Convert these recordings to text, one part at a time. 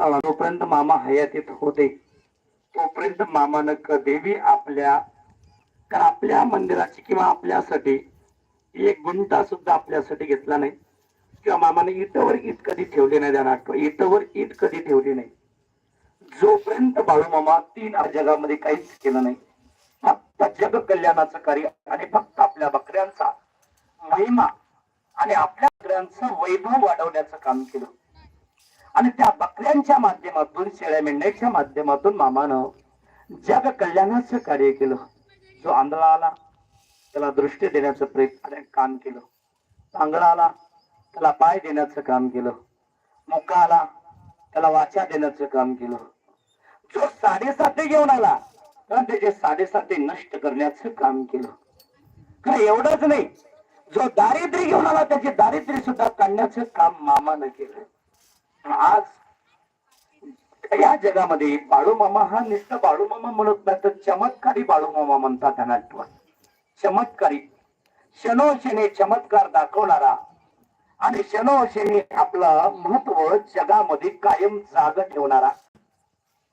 जोपर्यंत मामा हयातीत होते तोपर्यंत मामानं कधीही आपल्या तर आपल्या मंदिराची किंवा आपल्यासाठी एक गुंता सुद्धा आपल्यासाठी घेतला नाही. किंवा मामाने इटवर ईट कधी ठेवली नाही त्यांना आठवण इटवर ईट कधी ठेवली नाही. जोपर्यंत बाळूमामा तीन जगामध्ये काहीच केलं नाही फक्त जग कल्याणाचं कार्य आणि फक्त आपल्या बकऱ्यांचा महिमा आणि आपल्या बकऱ्यांचं वैभव वाढवण्याचं काम केलं. आणि त्या बकऱ्यांच्या माध्यमातून शेळ्या मेंढ्याच्या माध्यमातून मामानं जग कल्याणाचं कार्य केलं. जो आंधळा आला त्याला दृष्टी देण्याचं प्रयत्न काम केलं. चांगला आला त्याला पाय देण्याचं काम केलं. मुका आला त्याला वाचा देण्याचं काम केलं. जो साडेसाती घेऊन आला तर त्याचे साडेसाती नष्ट करण्याचं काम केलं. का एवढंच नाही जो दारिद्र्य घेऊन आला त्याचे दारिद्र्य सुद्धा काढण्याचं काम मामानं केलं. आज या जगामध्ये बाळूमामा हा नुसतं बाळूमामा म्हणत नाही तर चमत्कारी बाळूमामा म्हणतात त्यांना चमत्कारी. शनोशने चमत्कार दाखवणारा आणि शनोशने आपलं महत्त्व जगामध्ये कायम जाग ठेवणारा.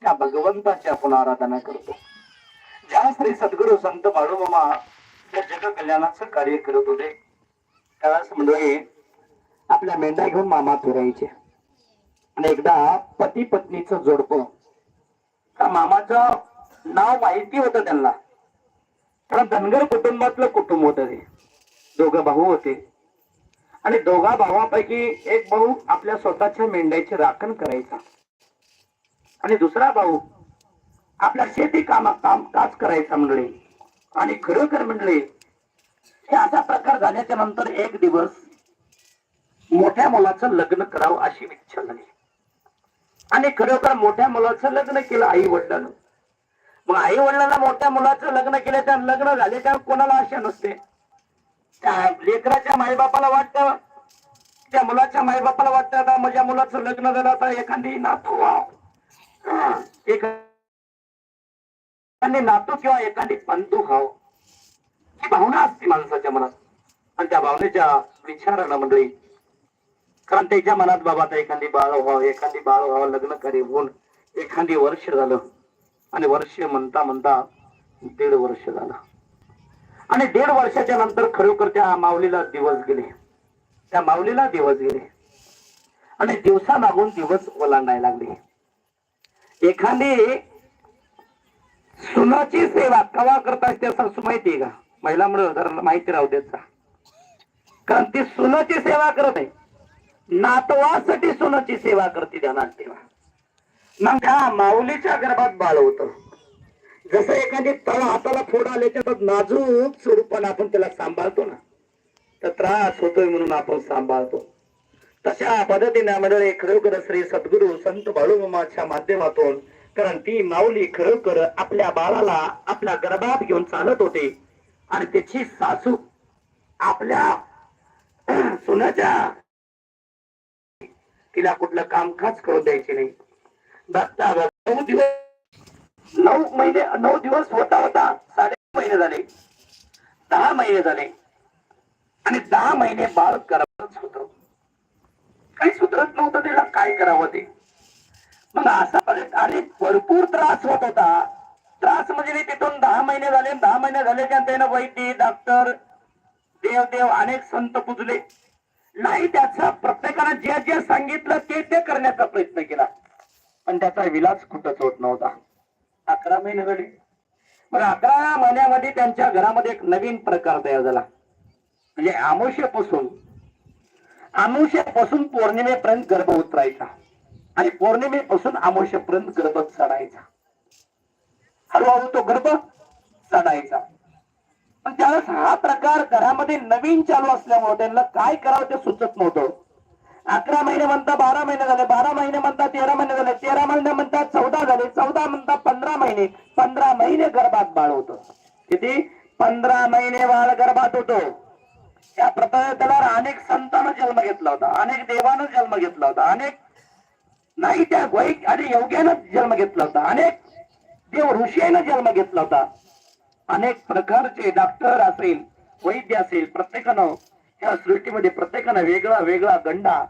त्या भगवंताची आपण आराधना करतो. ज्या श्री सद्गुरु संत बाळूमामा त्या जग कल्याणाचं कार्य करत होते त्यावेळेस मंडळी आपल्या मेंढ्या घेऊन मामा फिरायचे. आणि एकदा पती पत्नीचं जोडपं. त्या मामाचं नाव माहिती होतं त्यांना. कारण धनगर कुटुंबातलं कुटुंब होतं ते. दोघं भाऊ होते. आणि दोघा भावापैकी एक भाऊ आपल्या स्वतःच्या मेंढ्याची राखण करायचा. आणि दुसरा भाऊ आपल्या शेती कामा काम काज करायचा मंडळी आणि खरोखर मंडळी हे असा प्रकार झाल्याच्यानंतर एक दिवस मोठ्या मुलाचं लग्न करावं अशी इच्छा झाली. आणि खरोखर मोठ्या मुलाचं लग्न केलं आई वडिलांना मग आई वडिलांना मोठ्या मुलाचं लग्न केलं त्या लग्न झाले त्या कोणाला आशा नसते? त्या लेकराच्या माईबापाला वाटतं त्या मुलाच्या माईबापाला वाटतं आता माझ्या मुलाचं लग्न झालं आता एखादी नातू एखादी नातू किंवा एखादी पंतू व्हाव. ही भावना असते माणसाच्या मनात. आणि त्या भावनेच्या विचारानं मंडळी कारण त्याच्या मनात बाबा आता एखादी बाळ व्हावं एखादी बाळ व्हावं लग्न करे होऊन एखादी वर्ष झालं. आणि वर्ष म्हणता म्हणता दीड वर्ष झालं. आणि दीड वर्षाच्या नंतर खरोखर त्या माऊलीला दिवस गेले. त्या माऊलीला दिवस गेले. आणि दिवसा मागून दिवस ओलांडायला लागले. एखादी सुनाची सेवा कवा करता त्या सासू आहे का? महिला म्हणून माहिती राहू देत कारण ती सुनाची सेवा करत आहे. नातवासाठी सुनाची सेवा करते ध्यानात ठेवा मग त्या माऊलीच्या गर्भात बाळ होत. जसं एखादी तळ हाताला फोड आले तर नाजूक स्वरूपाने आपण त्याला सांभाळतो ना तर त्रास होतोय म्हणून आपण सांभाळतो. तशा पद्धतीने मंडळी खरोखर श्री सद्गुरू संत बाळूमाच्या माध्यमातून कारण ती माऊली खरोखर आपल्या बाळाला आपल्या गर्भात घेऊन चालत होते. आणि त्याची सासू आपल्या सुनाच्या तिला कुठलं कामकाज करू द्यायचे नाही. बघता नऊ दिवस नऊ महिने नऊ दिवस होता होता साडे महिने झाले. दहा महिने झाले. आणि दहा महिने बाळ करावंच होत. काही सुधरत नव्हतं त्याला काय करावं ते. मग असा पर्यंत आणि भरपूर त्रास होत होता. त्रास म्हणजे नाही तिथून दहा महिने झाले. दहा महिने झाले की त्यानं वैद्य डॉक्टर देव देव अनेक संत पुजले. नाही त्याचा प्रत्येकानं जे सांगितलं ते ते करण्याचा प्रयत्न केला. पण त्याचा विलास कुठंच होत नव्हता. अकरा महिने झाले. पण अकरा महिन्यामध्ये त्यांच्या घरामध्ये एक नवीन प्रकार तयार झाला. म्हणजे आमुष्यापासून आमुष्यापासून पौर्णिमेपर्यंत गर्भ उतरायचा आणि पौर्णिमेपासून आमुष्यापर्यंत गर्भ चढायचा. हळूहळू तो गर्भ चढायचा. पण त्यावेळेस हा प्रकार घरामध्ये नवीन चालू असल्यामुळे त्यांना काय करावं ते सुचत नव्हतं. अकरा महिने म्हणता बारा महिने झाले. बारा महिने म्हणता तेरा महिने झाले. तेरा महिने म्हणता चौदा झाले. चौदा म्हणता पंधरा महिने. पंधरा महिने गर्भात बाळ होत. किती? पंधरा महिने बाळ गर्भात होतो. त्या प्रतला अनेक संतांना जन्म घेतला होता. अनेक देवानं जन्म घेतला होता. अनेक नाही त्या वैक आणि योग्यानं जन्म घेतला होता. अनेक देव ऋषीनं जन्म घेतला होता. अनेक प्रकारचे डॉक्टर असेल वैद्य असेल प्रत्येकानं या सृष्टीमध्ये प्रत्येकानं वेगळा वेगळा गंडा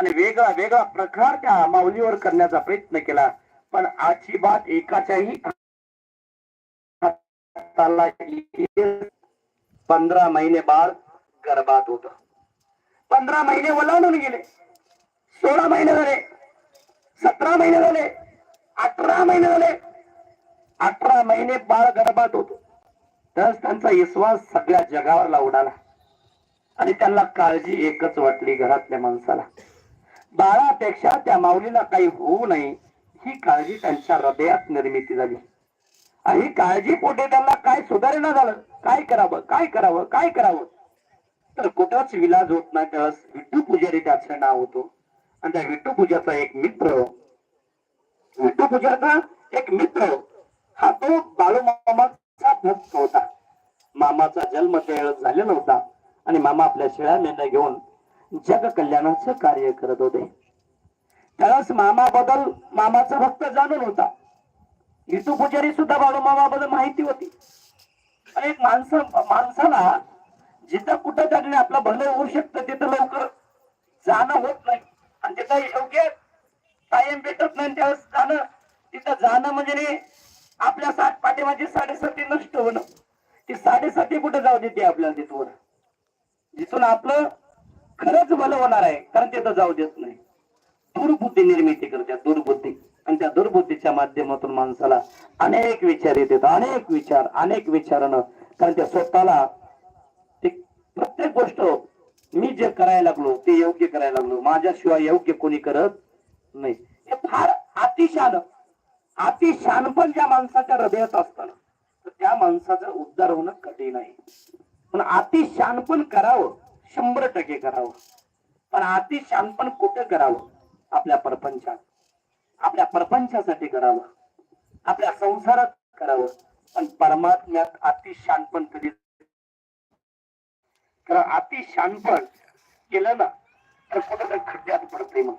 आणि वेगळा वेगळा प्रकार त्या माऊलीवर करण्याचा प्रयत्न केला. पण आजची बात एकाच्याही पंधरा महिने बाळ गर्भात होत. पंधरा महिने ओलांडून गेले. सोळा महिने झाले. सतरा महिने झाले. अठरा महिने झाले. अठरा महिने बाळ गर्भात होतो. तर त्यांचा विश्वास सगळ्या जगावर उडाला आणि त्यांना काळजी एकच वाटली घरातल्या माणसाला. बाळापेक्षा त्या माऊलीला काही होऊ नये ही काळजी त्यांच्या हृदयात निर्मिती झाली. आणि काळजी पोटे त्यांना काय सुधारणा झालं? काय करावं? काय करावं? काय करावं? तर कुठंच विलाज होत नाही त्यास विठ्ठू पुजारी त्याचं नाव होतो. आणि त्या विठ्ठू पूजाचा एक मित्र विठ्ठू पूजाचा एक मित्र हा तो बाळूमामाचा भक्त होता. मामाचा जन्म त्यावेळेस झालेला होता. आणि मामा आपल्या शिळ्या मेंढ्या घेऊन जग कल्याणाचं कार्य करत होते. त्यावेळेस मामाबद्दल मामाचा भक्त जाणून होता. विठू पुजारी सुद्धा बाळूमामाबद्दल माहिती होती. आणि एक माणसं माणसाला जिथं कुठं त्याने आपलं भलं होऊ शकतं तिथं लवकर जाणं होत नाही. आणि तिथं योग्य कायम भेटत नाही त्यावेळेस जाणं तिथं जाणं म्हणजे आपल्या सात पाठीमाची साडेसाती नष्ट होणं. ती साडेसाती कुठे जाऊ देते आपल्याला तिथवर जिथून आपलं खरंच भलं होणार आहे. कारण ते तर जाऊ देत नाही. दुर्बुद्धी निर्मिती करते दुर्बुद्धी. आणि त्या दुर्बुद्धीच्या माध्यमातून माणसाला अनेक विचार येतात. अनेक विचार अनेक विचारणं कारण त्या स्वतःला ते प्रत्येक गोष्ट मी जे करायला लागलो ते योग्य करायला लागलो. माझ्याशिवाय योग्य कोणी करत नाही. हे फार अतिशान अतिशान पण ज्या माणसाच्या हृदयात असताना तर त्या माणसाचा उद्धार होणं कठीण आहे. पण अतिशान पण करावं. शंभर टक्के करावं. पण अति शानपण कुठं करावं? आपल्या परपंचात. आपल्या परपंचासाठी करावं. आपल्या संसारात करावं. पण परमात्म्यात अति शानपण कधी कारण अति शानपण केलं ना तर कुठं खड्ड्यात पडते मग.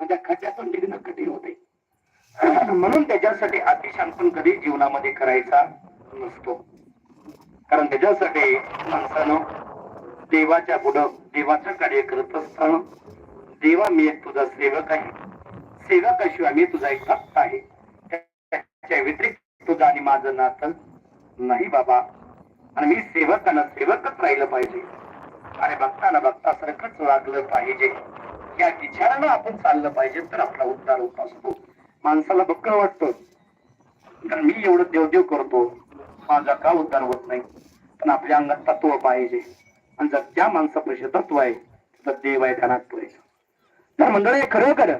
म्हणजे खड्ड्यातून निघणं कठीण होते म्हणून त्याच्यासाठी अति शानपण कधी जीवनामध्ये करायचा नसतो. कारण त्याच्यासाठी माणसानं देवाच्या पुढं देवाचं कार्य करत असताना देवा मी एक तुझा सेवक आहे. सेवकाशिवाय मी तुझा एक भक्त आहे. त्याच्या व्यतिरिक्त तुझा आणि माझं नातं नाही बाबा. आणि मी सेवकानं सेवकच राहिलं पाहिजे. आणि भक्ताना भक्तासारखंच लागलं पाहिजे. या विचारानं आपण चाललं पाहिजे तर आपला उद्धार होत असतो. माणसाला दुःख वाटतं. कारण मी एवढं देवदेव करतो. माझा का उद्धार होत नाही? पण आपल्या अंगात तत्व पाहिजे. आणि जर त्या माणसापाशी तत्व आहे तर देव आहे त्यांना पुरेस तर मंडळी खरोखर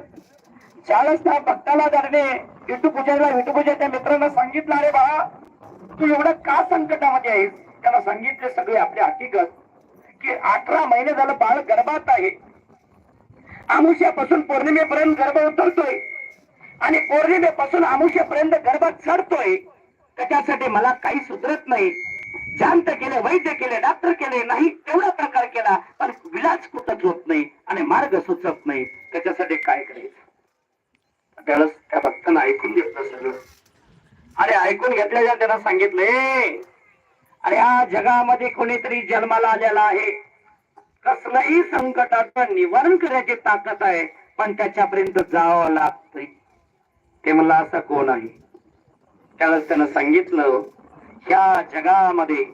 ज्यावेळेस त्या भक्ताला त्याने विठू पूजाला विठू पूजा त्या मित्रांना सांगितलं अरे बाळा तू एवढं का संकटामध्ये आहेस? त्याला सांगितले सगळे आपले हकीकत की अठरा महिने झालं बाळ गर्भात आहे. आमुष्यापासून पौर्णिमेपर्यंत गर्भ उतरतोय. आणि पौर्णिमेपासून आमुष्यापर्यंत गर्भात चढतोय. त्याच्यासाठी मला काही सुधरत नाही. जांत केले वैद्य केले डॉक्टर केले नाही तेवढा प्रकार केला पण विलास कुठंच होत नाही आणि मार्ग सुचत नाही त्याच्यासाठी काय करायचं? त्यावेळेस त्या भक्तानं ऐकून घेतलं सगळं. आणि ऐकून घेतल्याच्या त्यानं सांगितलं अरे या जगामध्ये कोणीतरी जन्माला आलेला आहे. कसलंही संकटाचं निवारण करायची ताकद आहे पण त्याच्यापर्यंत जावं लागतंय. ते म्हणलं असं कोण आहे? त्यावेळेस त्यानं सांगितलं ह्या जगामध्ये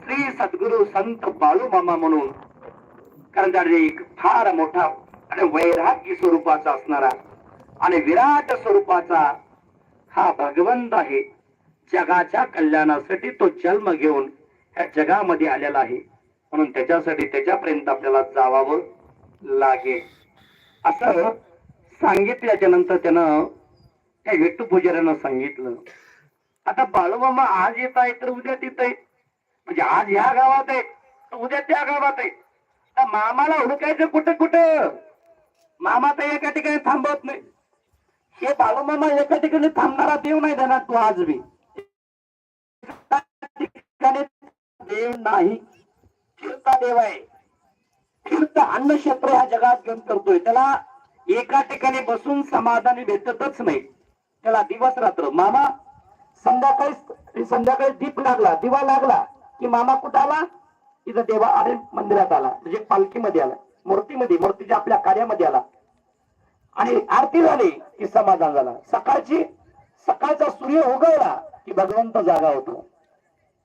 श्री सद्गुरु संत बाळूमामा म्हणून कारण त्याने एक फार मोठा आणि वैराग्य स्वरूपाचा असणारा आणि विराट स्वरूपाचा हा भगवंत आहे. जगाच्या कल्याणासाठी तो जन्म घेऊन ह्या जगामध्ये आलेला आहे. म्हणून त्याच्यासाठी त्याच्यापर्यंत आपल्याला जावावं लागेल. असं सांगितल्याच्या नंतर त्यानं त्या विठ्ठू पुजाऱ्यानं सांगितलं. आता बाळूमामा आज येत आहे तर उद्या तिथं आहे म्हणजे आज ह्या गावात आहे तर उद्या त्या गावात आहे तर मामाला हुडकायचं कुठं कुठं? मामा तर एका ठिकाणी थांबवत नाही. हे बाळूमामा एका ठिकाणी थांबणारा देव नाही देणार तू आज बी. देव नाही. फिरता देव आहे. फिरता अन्न क्षेत्र ह्या जगात घेऊन करतोय. त्याला एका ठिकाणी बसून समाधानी भेटतच नाही. त्याला दिवस रात्र. मामा संध्याकाळी संध्याकाळी दीप लागला दिवा लागला की मामा कुठं आला? तिथं देवा अरे मंदिरात आला. म्हणजे पालखीमध्ये आला मूर्तीमध्ये मूर्तीच्या आपल्या कार्यामध्ये आला. आणि आरती झाली की समाधान झाला. सकाळची सकाळचा सूर्य उगवला की भगवंत जागा होतो.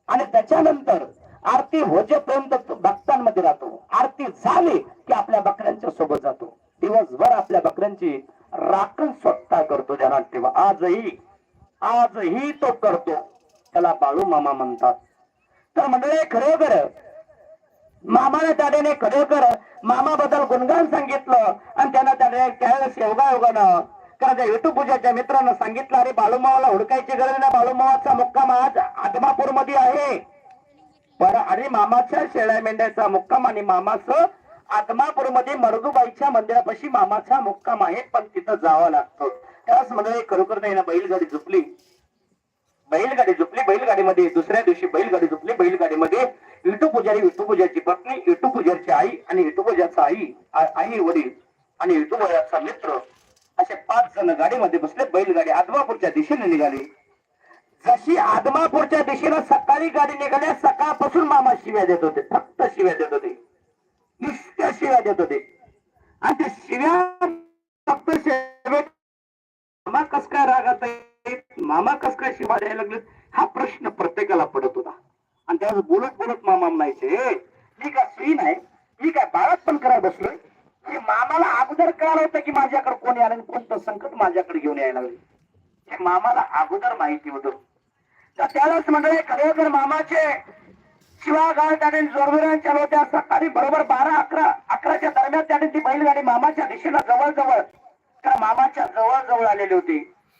आणि त्याच्यानंतर आरती होजेपर्यंत भक्तांमध्ये राहतो. आरती झाली की आपल्या बकऱ्यांच्या सोबत जातो. दिवसभर आपल्या बकऱ्यांची राखण स्वतः करतो ध्यानात ठेवा. आजही आजही तो करतो. त्याला बाळू मामा म्हणतात. तर मंडळी खरोखर मामाने त्याने खरोखर मामाबद्दल गुणगान सांगितलं आणि त्यांना त्याने त्यावेळेस योगा योगानं कारण त्या युट्यूब पूजाच्या मित्रांना सांगितलं अरे बाळूमावाला हुडकायची गरज नाही बाळूमावाचा मुक्काम आज आदमापूरमध्ये आहे. बरं अरे मामाच्या शेळ्या मेंढ्याचा मुक्काम आणि मामाचं आदमापूरमध्ये मरगुबाईच्या मंदिरापाशी मामाचा मुक्काम आहे पण तिथं जावं लागतं. त्याच मध्ये खरोखर नाही ना बैलगाडी झुपली. बैलगाडी झुपली बैलगाडीमध्ये दुसऱ्या दिवशी बैलगाडी झुपली बैलगाडीमध्ये विठू पुजारी विठू पूजाची पत्नी विठू पूजाची आई आणि विठू पूजाचा आई आई वडील आणि विठू पूजाचा मित्र असे पाच जण गाडीमध्ये बसले बैलगाडी आदमापूरच्या दिशेने निघाली. जशी आदमापूरच्या दिशेला सकाळी गाडी निघाल्या सकाळपासून मामा शिव्या देत होते फक्त शिव्या देत होते. नुसत्या शिव्या देत होते. आणि त्या शिव्या फक्त मामा कस काय रागात मामा कस काय शिवा द्यायला लागले हा प्रश्न प्रत्येकाला पडत होता. आणि त्यावेळेस बोलत बोलत मामा म्हणायचे मी काय सुईन आहे? मी काय बाळात पण करायला बसलोय? हे मामाला अगोदर कळालं होतं की माझ्याकडे कोणी आलं आणि कोणतं संकट माझ्याकडे घेऊन यायला लागले. हे मामाला अगोदर माहिती होत. तर त्यालाच मंडळी खरेतर मामाचे शिवा गाळ त्याने जोरजोराने चालवत्या सकाळी बरोबर बारा अकरा अकराच्या दरम्यान त्याने ती बैलगाडी मामाच्या दिशेला जवळ जवळ त्या मामाच्या जवळ जवळ आलेले होते.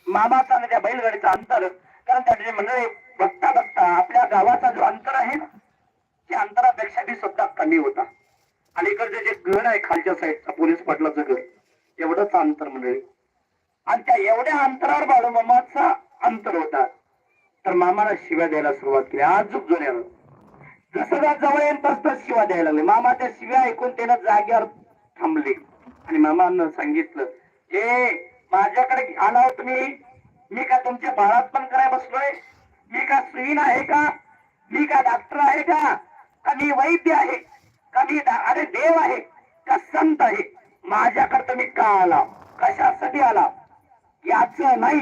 मामाचा आणि त्या बैलगाडीचं अंतर कारण त्या मंडळी बघता बघता आपल्या गावाचा जो अंतर आहे ना त्या अंतरापेक्षा बी सुद्धा कमी होता. अलीकडचं जे घर आहे खालच्या साईडचा पोलीस पाटलाचं घर एवढंच अंतर मंडळी. आणि त्या एवढ्या अंतरावर बाळूमामाचा अंतर होता. तर मामाला शिव्या द्यायला सुरुवात केली. आजूक जुन्या जसं जर जवळ येईल तस तस शिव्या द्यायला लागले. मामा त्या शिव्या ऐकून त्यानं जागेवर थांबले. आणि मामानं सांगितलं ए माझ्याकडे आला तुम्ही. मी का तुमच्या बाळात पण कराय बसलोय? मी का स्त्रीन आहे का? मी का डॉक्टर आहे का? का मी वैद्य आहे? का मी अरे देव आहे का संत आहे? माझ्याकडे तुम्ही का आला? कशासाठी आला? याचं नाही.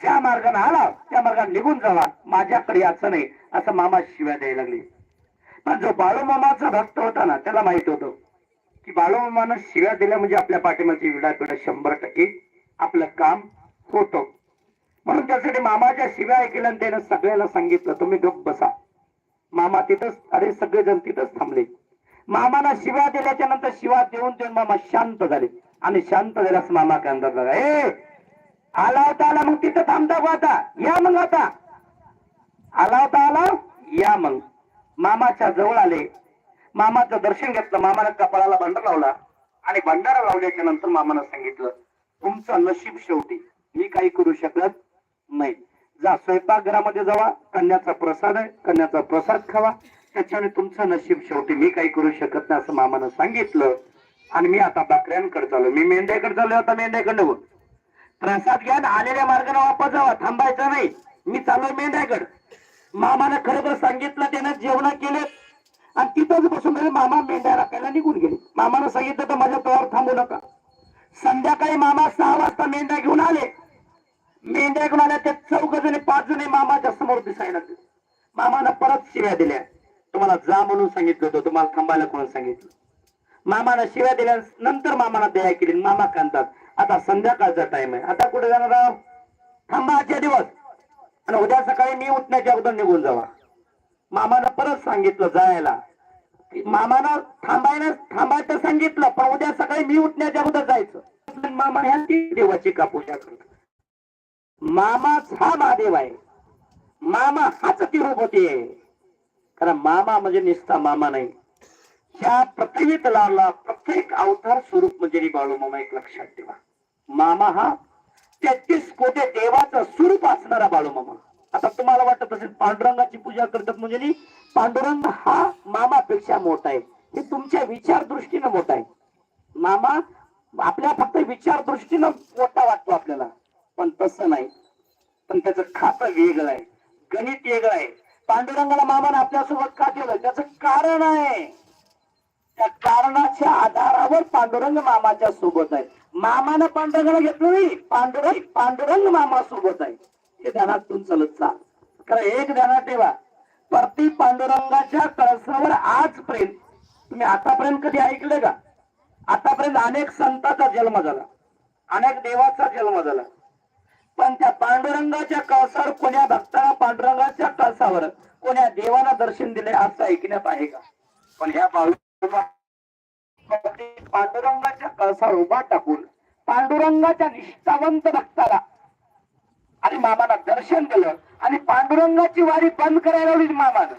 ज्या मार्गाने आला त्या मार्गाने निघून जावा. माझ्याकडे याचं नाही. असं मामा शिव्या द्यायला लागले. पण जो बाळू मामाचा भक्त होता ना त्याला माहीत होतं. की बाळूमामानं शिव्या दिल्या म्हणजे आपल्या पाठीमागची विडापिडा शंभर टक्के आपलं काम होतं. म्हणून त्यासाठी मामाच्या शिव्या ऐकल्या आणि त्यानं सगळ्याला सांगितलं तुम्ही गप बसा. मामा तिथंच अरे सगळेजण तिथंच थांबले. मामाना शिव्या दिल्याच्या नंतर शिवा देऊन देऊन मामा शांत झाले. आणि शांत झाल्यास मामा काय अंदाज झाला ए आला होता आला मग तिथं थांबता का आता. या मग आता. आला होता आला या मग. मामाच्या जवळ आले. मामाचं दर्शन घेतलं मामाला कपाळाला भंडार लावला आणि भंडारा लावल्याच्या नंतर मामानं सांगितलं तुमचं नशीब शेवटी मी काही करू शकत नाही. जा स्वयंपाकघरामध्ये जावा कन्याचा प्रसाद आहे कन्याचा प्रसाद खावा. त्याच्याने तुमचं नशीब शेवटी मी काही करू शकत नाही असं मामानं सांगितलं. आणि मी आता बकऱ्यांकडे चाललो मी मेंढ्याकडे चाललो आता मेंढ्याकडे प्रसाद घ्या आलेल्या मार्गाने वापस जावा थांबायचं नाही. मी चाललोय मेंढ्याकडे. मामानं खरं सांगितलं त्यानं जेवण केले. आणि तिथंच बसून राहिले. मामा मेंढ्या राखायला निघून गेले. मामानं सांगितलं तर माझ्या तोवर थांबू नका. संध्याकाळी मामा सहा वाजता मेंढ्या घेऊन आले. मेंढ्या घेऊन आल्या त्या चौघ जणी पाच जणी मामाच्या समोर दिसायला मामानं परत शिव्या दिल्या. तुम्हाला जा म्हणून सांगितलं होतं. तुम्हाला थांबायला कोण सांगितलं? मामानं शिव्या दिल्या नंतर मामानं दया केली. मामा कांतात आता संध्याकाळचा टाइम आहे. आता कुठे जाणार थांबा आजच्या दिवस. आणि उद्या सकाळी मी उठण्याच्या अगोदर निघून जावा. मामानं परत सांगितलं जायला. मामानं थांबायला थांबायचं सांगितलं पण उद्या सकाळी मी उठण्याच्या अगोदर जायचं. मामा ह्या ती देवाची का पूजा करत मामाच हा महादेव आहे. मामा हाच तिरुपती आहे. कारण मामा म्हणजे निस्ता मामा नाही. ह्या पृथ्वीत लावला प्रत्येक अवतार स्वरूप म्हणजे बाळू मामा एक लक्षात ठेवा. मामा हा तेहतीस कोटी देवाचं स्वरूप असणारा बाळू मामा. आता तुम्हाला वाटत असेल पांडुरंगाची पूजा करतात म्हणजे पांडुरंग हा मामापेक्षा मोठा आहे. हे तुमच्या विचार दृष्टीनं मोठा आहे. मामा आपल्या फक्त विचार दृष्टीनं मोठा वाटतो आपल्याला. पण तसं नाही. पण त्याचं खातं वेगळं आहे. गणित वेगळं आहे. पांडुरंगाला मामानं आपल्यासोबत का केलं? त्याचं कारण आहे. त्या कारणाच्या आधारावर पांडुरंग मामाच्या सोबत आहे. मामानं पांडुरंगाला घेतलं नाही. पांडुरंग पांडुरंग मामा सोबत आहे. हे ध्यानातून चालत जा. कारण एक ध्यानात ठेवा. परती पांडुरंगाच्या कळसावर आजपर्यंत तुम्ही आतापर्यंत कधी ऐकले का? आतापर्यंत अनेक संतांचा जन्म झाला. अनेक देवाचा जन्म झाला. पण त्या पांडुरंगाच्या कळसावर कोण्या भक्ताला पांडुरंगाच्या कळसावर कोण्या देवाला दर्शन दिले असं ऐकण्यात आहे का? पण ह्या पांडुरंगाच्या कळसावर उभा टाकून पांडुरंगाच्या निष्ठावंत भक्ताला आणि मामाला दर्शन दिलं आणि पांडुरंगाची वारी बंद करायला लावली मामानं.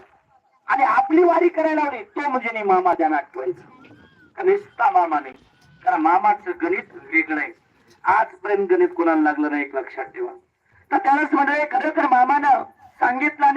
आणि आपली वारी करायला लावली तो म्हणजे नाही मामा आठवायचं. ठेवायचं मामा मामाने. कारण मामाचं गणित वेगळं आहे. आजपर्यंत गणित कोणाला लागलं नाही एक लक्षात ठेवा. तर त्यालाच म्हणजे खरं तर मामानं सांगितलं